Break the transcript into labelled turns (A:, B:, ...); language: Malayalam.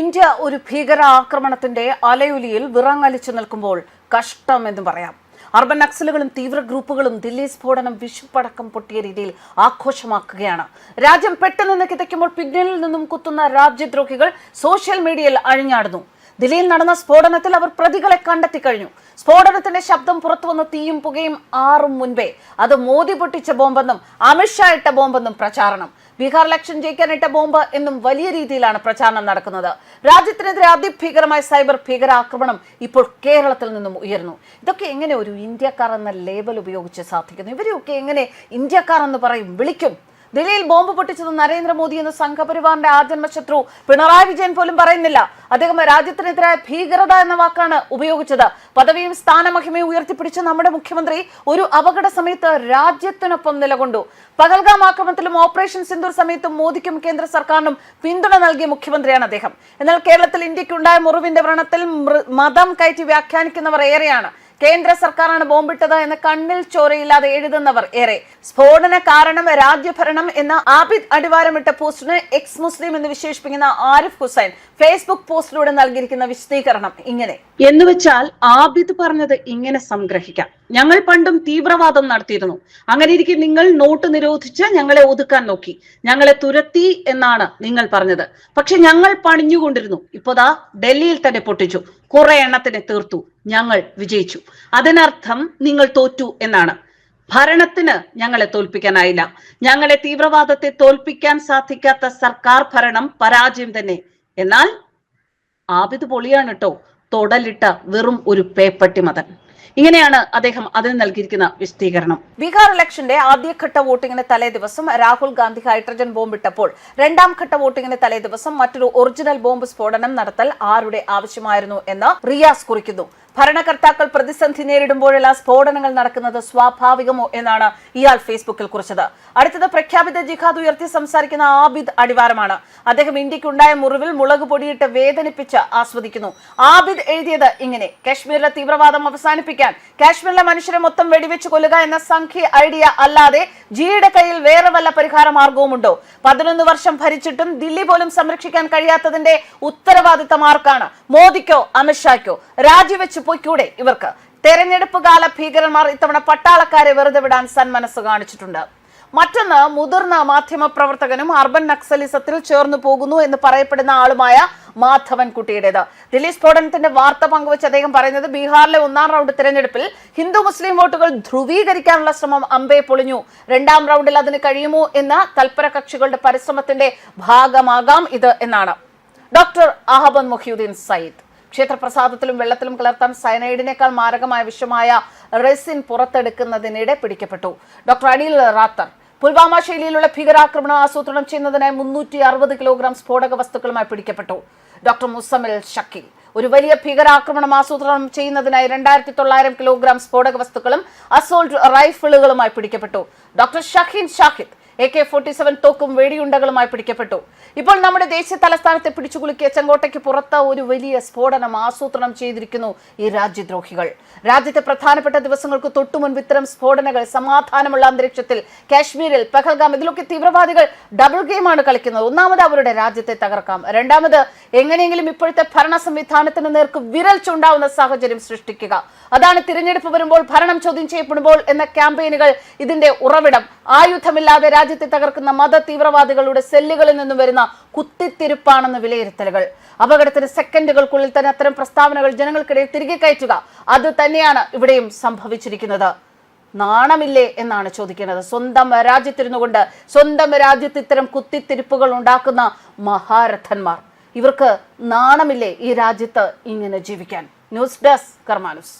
A: ഇന്ത്യ ഒരു ഭീകരാക്രമണത്തിന്റെ അലയൊലിയിൽ വിറങ്ങലിച്ചു നിൽക്കുമ്പോൾ കഷ്ടം എന്ന് പറയാം. അർബൻ നക്സലുകളും തീവ്ര ഗ്രൂപ്പുകളും ദില്ലി സ്ഫോടനം വിഷുപ്പടക്കം പൊട്ടിയ രീതിയിൽ ആഘോഷമാക്കുകയാണ്. രാജ്യം പെട്ടെന്ന് കിതയ്ക്കുമ്പോൾ പിന്നിൽ നിന്നും കുത്തുന്ന രാജ്യദ്രോഹികൾ സോഷ്യൽ മീഡിയയിൽ അഴിഞ്ഞാടുന്നു. ദില്ലിയിൽ നടന്ന സ്ഫോടനത്തിൽ അവർ പ്രതികളെ കണ്ടെത്തി കഴിഞ്ഞു സ്ഫോടനത്തിന്റെ ശബ്ദം പുറത്തു വന്ന തീയും പുകയും ആറും മുൻപേ. അത് മോദി പൊട്ടിച്ച ബോംബെന്നും അമിത്ഷാ ഇട്ട ബോംബെന്നും പ്രചാരണം. ബീഹാർ ഇലക്ഷൻ ജയിക്കാനിട്ട ബോംബ് എന്നും വലിയ രീതിയിലാണ് പ്രചാരണം നടക്കുന്നത്. രാജ്യത്തിനെതിരെ അതിഭീകരമായ സൈബർ ഭീകരാക്രമണം ഇപ്പോൾ കേരളത്തിൽ നിന്നും ഉയർന്നു ഇതൊക്കെ എങ്ങനെ ഒരു ഇന്ത്യക്കാർ എന്ന ലേബൽ ഉപയോഗിച്ച് സാധിക്കുന്നു? ഇവരെയൊക്കെ എങ്ങനെ ഇന്ത്യക്കാർ എന്ന് പറയും വിളിക്കും? ദില്ലിയിൽ ബോംബ് പൊട്ടിച്ചത് നരേന്ദ്രമോദി എന്ന സംഘപരിവാറിന്റെ ആജന്മ ശത്രു പിണറായി വിജയൻ പോലും പറയുന്നില്ല. അദ്ദേഹം രാജ്യത്തിനെതിരായ ഭീകരത എന്ന വാക്കാണ് ഉപയോഗിച്ചത്. പദവിയും സ്ഥാനമഹിമയും ഉയർത്തിപ്പിടിച്ച നമ്മുടെ മുഖ്യമന്ത്രി ഒരു അപകട സമയത്ത് രാജ്യത്തിനൊപ്പം നിലകൊണ്ടു. പകൽഗാം ആക്രമണത്തിലും ഓപ്പറേഷൻ സിന്ദൂർ സമയത്തും മോദിക്കും കേന്ദ്ര സർക്കാരിനും പിന്തുണ നൽകിയ മുഖ്യമന്ത്രിയാണ് അദ്ദേഹം. എന്നാൽ കേരളത്തിൽ ഇന്ത്യക്കുണ്ടായ മുറിവിന്റെ വ്രണത്തിൽ മതം കയറ്റി വ്യാഖ്യാനിക്കുന്നവർ ഏറെയാണ്. കേന്ദ്ര സർക്കാരാണ് ബോംബിട്ടത് എന്ന് കണ്ണിൽ ചോരയില്ലാതെ എഴുതുന്നവർ ഏറെ. സ്ഫോടന കാരണം രാജ്യഭരണം എന്ന ആബിദ് അടിവാരമിട്ട പോസ്റ്റിന് എക്സ് മുസ്ലിം എന്ന് വിശേഷിപ്പിക്കുന്ന ആരിഫ് ഹുസൈൻ ഫേസ്ബുക്ക് പോസ്റ്റിലൂടെ നൽകിയിരിക്കുന്ന വിശദീകരണം ഇങ്ങനെ. എന്ന് വെച്ചാൽ ആബിദ് പറഞ്ഞത് ഇങ്ങനെ സംഗ്രഹിക്കാം. ഞങ്ങൾ പണ്ടും തീവ്രവാദം നടത്തിയിരുന്നു. അങ്ങനെ ഇരിക്കെ നിങ്ങൾ നോട്ട് നിരോധിച്ച് ഞങ്ങളെ ഒതുക്കാൻ നോക്കി. ഞങ്ങളെ തുരത്തി എന്നാണ് നിങ്ങൾ പറഞ്ഞത്. പക്ഷെ ഞങ്ങൾ പണിഞ്ഞുകൊണ്ടിരുന്നു. ഇപ്പോതാ ഡൽഹിയിൽ തന്നെ പൊട്ടിച്ചു. കുറെ എണ്ണത്തിനെ തീർത്തു. ഞങ്ങൾ വിജയിച്ചു. അതിനർത്ഥം നിങ്ങൾ തോറ്റു എന്നാണ്. ഭരണത്തിന് ഞങ്ങളെ തോൽപ്പിക്കാനായില്ല. ഞങ്ങളെ തീവ്രവാദത്തെ തോൽപ്പിക്കാൻ സാധിക്കാത്ത സർക്കാർ ഭരണം പരാജയം തന്നെ. എന്നാൽ ആബിദ് പൊളിയാണ് കേട്ടോ തൊടലിട്ട വെറും ഒരു പേപ്പട്ടി മതൻ. ഇങ്ങനെയാണ് അദ്ദേഹം അതിന് നൽകിയിരിക്കുന്ന വിശദീകരണം. ബീഹാർ ഇലക്ഷന്റെ ആദ്യഘട്ട വോട്ടിംഗിന് തലേ ദിവസം രാഹുൽ ഗാന്ധി ഹൈഡ്രജൻ ബോംബ് ഇട്ടപ്പോൾ രണ്ടാം ഘട്ട വോട്ടിംഗിന് തലേ ദിവസം മറ്റൊരു ഒറിജിനൽ ബോംബ് സ്ഫോടനം നടത്തൽ ആരുടെ ആവശ്യമായിരുന്നു എന്ന് റിയാസ് കുറിക്കുന്നു. ഭരണകർത്താക്കൾ പ്രതിസന്ധി നേരിടുമ്പോഴെല്ലാം സ്ഫോടനങ്ങൾ നടക്കുന്നത് സ്വാഭാവികമോ എന്നാണ് ഇയാൾ ഫേസ്ബുക്കിൽ കുറിച്ചത്. അടുത്തത് പ്രഖ്യാപിത ജിഹാദ് ഉയർത്തി സംസാരിക്കുന്ന ആബിദ് അടിവാരമാണ്. അദ്ദേഹം ഇന്ത്യക്കുണ്ടായ മുറിവിൽ മുളക് പൊടിയിട്ട് വേദനിപ്പിച്ച് ആസ്വദിക്കുന്നു. ആബിദ് എഴുതിയത് ഇങ്ങനെ കാശ്മീരിലെ തീവ്രവാദം അവസാനിപ്പിക്കാൻ കാശ്മീരിലെ മനുഷ്യരെ മൊത്തം വെടിവെച്ച് കൊല്ലുക എന്ന സംഖ്യ ഐഡിയ അല്ലാതെ ജിയുടെ കയ്യിൽ വേറെ വല്ല പരിഹാര മാർഗവുമുണ്ടോ? പതിനൊന്ന് വർഷം ഭരിച്ചിട്ടും ദില്ലി പോലും സംരക്ഷിക്കാൻ കഴിയാത്തതിന്റെ ഉത്തരവാദിത്തം ആർക്കാണ്? മോദിക്കോ അമിത്ഷായ്ക്കോ? രാജിവെച്ച് പൊയ്ക്കൂടെ? ഇവർക്ക് തെരഞ്ഞെടുപ്പ് കാല ഭീകരന്മാർ ഇത്തവണ പട്ടാളക്കാരെ വെറുതെ വിടാൻ സന്മനസ് കാണിച്ചിട്ടുണ്ട്. മറ്റൊന്ന് മുതിർന്ന മാധ്യമ പ്രവർത്തകനും അർബൻ നക്സലിസത്തിൽ ചേർന്നു പോകുന്നു എന്ന് പറയപ്പെടുന്ന ആളുമായ മാധവൻ കുട്ടിയുടേത്. ദില്ലി സ്ഫോടനത്തിന്റെ വാർത്ത പങ്കുവച്ച് അദ്ദേഹം പറയുന്നത് ബീഹാറിലെ ഒന്നാം റൗണ്ട് തിരഞ്ഞെടുപ്പിൽ ഹിന്ദു മുസ്ലിം വോട്ടുകൾ ധ്രുവീകരിക്കാനുള്ള ശ്രമം അമ്പെ പൊളിഞ്ഞു. രണ്ടാം റൗണ്ടിൽ അതിന് കഴിയുമോ എന്ന തൽപര കക്ഷികളുടെ പരിശ്രമത്തിന്റെ ഭാഗമാകാം ഇത് എന്നാണ്. ഡോക്ടർ അഹബൻ മൊഹ്യുദ്ദീൻ സയ്യിദ്. ക്ഷേത്രപ്രസാദത്തിലും വെള്ളത്തിലും കലർത്താൻ സയനൈഡിനേക്കാൾ മാരകമായ വിഷമായ റെസിൻ പുറത്തെടുക്കുന്നതിനിടെ പിടിക്കപ്പെട്ടു. ഡോക്ടർ അനിൽ റാത്തർ പുൽവാമ ശൈലിയിലുള്ള ഭീകരാക്രമണം ആസൂത്രണം ചെയ്യുന്നതിനായി മുന്നൂറ്റി അറുപത് കിലോഗ്രാം സ്ഫോടക വസ്തുക്കളുമായി പിടിക്കപ്പെട്ടു. ഡോക്ടർ മുസമിൽ ഷക്കീൽ ഒരു വലിയ ഭീകരാക്രമണം ആസൂത്രണം ചെയ്യുന്നതിനായി രണ്ടായിരത്തി തൊള്ളായിരം കിലോഗ്രാം സ്ഫോടക വസ്തുക്കളും അസോൾട്ട് റൈഫിളുകളുമായി പിടിക്കപ്പെട്ടു. Doctor Shaheen Shahid A K forty seven തോക്കും വെടിയുണ്ടകളുമായി പിടിക്കപ്പെട്ടു. ഇപ്പോൾ നമ്മുടെ ദേശീയ തലസ്ഥാനത്തെ പിടിച്ചുകുലുക്കിയ ചെങ്കോട്ടയ്ക്ക് പുറത്ത് ഒരു വലിയ സ്ഫോടനം ആസൂത്രണം ചെയ്തിരിക്കുന്നു ഈ രാജ്യദ്രോഹികൾ. രാജ്യത്തെ പ്രധാനപ്പെട്ട ദിവസങ്ങൾക്ക് തൊട്ടുമുൻപ് ഇത്തരം സ്ഫോടനങ്ങൾ സമാധാനമുള്ള അന്തരീക്ഷത്തിൽ കാശ്മീരിൽ പെഹൽഗാം ഇതിലൊക്കെ തീവ്രവാദികൾ ഡബിൾ ഗെയിമാണ് കളിക്കുന്നത്. ഒന്നാമത് അവരുടെ രാജ്യത്തെ തകർക്കാം. രണ്ടാമത് എങ്ങനെയെങ്കിലും ഇപ്പോഴത്തെ ഭരണ സംവിധാനത്തിന് നേർക്ക് വിരൽ ചൂണ്ടാവുന്ന സാഹചര്യം സൃഷ്ടിക്കുക. അതാണ് തിരഞ്ഞെടുപ്പ് വരുമ്പോൾ ഭരണം ചോദ്യം ചെയ്യപ്പെടുമ്പോൾ എന്ന ക്യാമ്പയിനുകൾ ഇതിന്റെ ഉറവിടം. ആയുധമില്ലാതെ രാജ്യത്തെ തകർക്കുന്ന മത തീവ്രവാദികളുടെ സെല്ലുകളിൽ നിന്നും വരുന്ന കുത്തിത്തിരിപ്പാണെന്ന് വിലയിരുത്തലുകൾ. അപകടത്തിന് സെക്കൻഡുകൾക്കുള്ളിൽ തന്നെ അത്തരം പ്രസ്താവനകൾ ജനങ്ങൾക്കിടയിൽ തിരികെ കയറ്റുക. അത് തന്നെയാണ് ഇവിടെയും സംഭവിച്ചിരിക്കുന്നത്. നാണമില്ലേ എന്നാണ് ചോദിക്കുന്നത്. സ്വന്തം രാജ്യത്തിരുന്നു കൊണ്ട് സ്വന്തം രാജ്യത്ത് ഇത്തരം കുത്തിത്തിരിപ്പുകൾ ഉണ്ടാക്കുന്ന മഹാരഥന്മാർ. ഇവർക്ക് നാണമില്ലേ ഈ രാജ്യത്ത് ഇങ്ങനെ ജീവിക്കാൻ? News desk കർമാനുസ്.